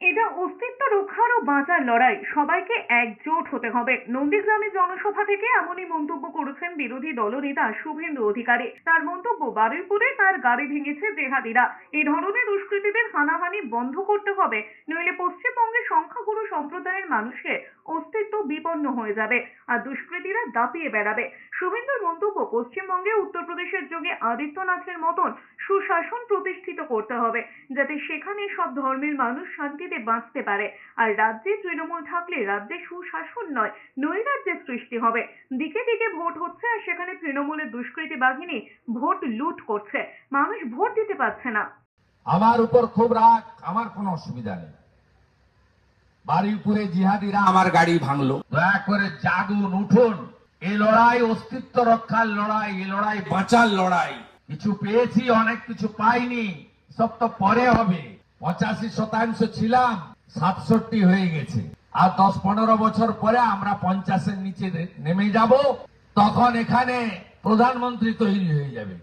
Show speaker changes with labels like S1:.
S1: এটা অস্তিত্ব রক্ষার ও বাঁচার লড়াই। সবাইকে একজোট হতে হবে। নন্দীগ্রামে জনসভা থেকে এমনই মন্তব্য করেছেন বিরোধী দলনেতা শুভেন্দু অধিকারী। তার মন্তব্য বারুইপুরে তার গাড়ি ভেঙেছে জেহাদিরা। এ ধরনের দুষ্কৃতীদের হানাহানি বন্ধ করতে হবে। নইলে পশ্চিমবঙ্গে সংখ্যাগুরু সম্প্রদায়ের মানুষের অস্তিত্ব বিপন্ন হয়ে যাবে আর দুষ্কৃতীরা দাপিয়ে বেড়াবে। শুভেন্দুর মন্তব্য পশ্চিমবঙ্গে উত্তরপ্রদেশের যোগে আদিত্যনাথের মতন সুশাসন প্রতিষ্ঠিত করতে হবে, যাতে সেখানে সব ধর্মের মানুষ শান্তিতে বাঁচতে পারে। আর রাজ্যে তৃণমূল থাকলে রাজ্যে সুশাসন নয়, নৈরাজ্যের সৃষ্টি হবে। দিকে দিকে ভোট হচ্ছে আর সেখানে তৃণমূলের দুষ্কৃতী বাহিনী ভোট লুট করছে। মানুষ ভোট দিতে পারছে না।
S2: আমার উপর খুব রাগ, আমার কোনো অসুবিধা নেই। বারুইপুরে জিহাদিরা আমার গাড়ি ভাঙলো। দয়া করে জাগুন উঠুন। এই লড়াই অস্তিত্ব রক্ষার লড়াই এই লড়াই বাঁচার লড়াই। কিছু পেয়েছি অনেক কিছু পাইনি। সব তো পরে হবে। পঁচাশি শতাংশ ছিলাম সাতষট্টি হয়ে গেছে। আর দশ পনেরো বছর পরে আমরা পঞ্চাশের নিচে নেমে যাব তখন এখানে প্রধানমন্ত্রী তৈরি হয়ে যাবে।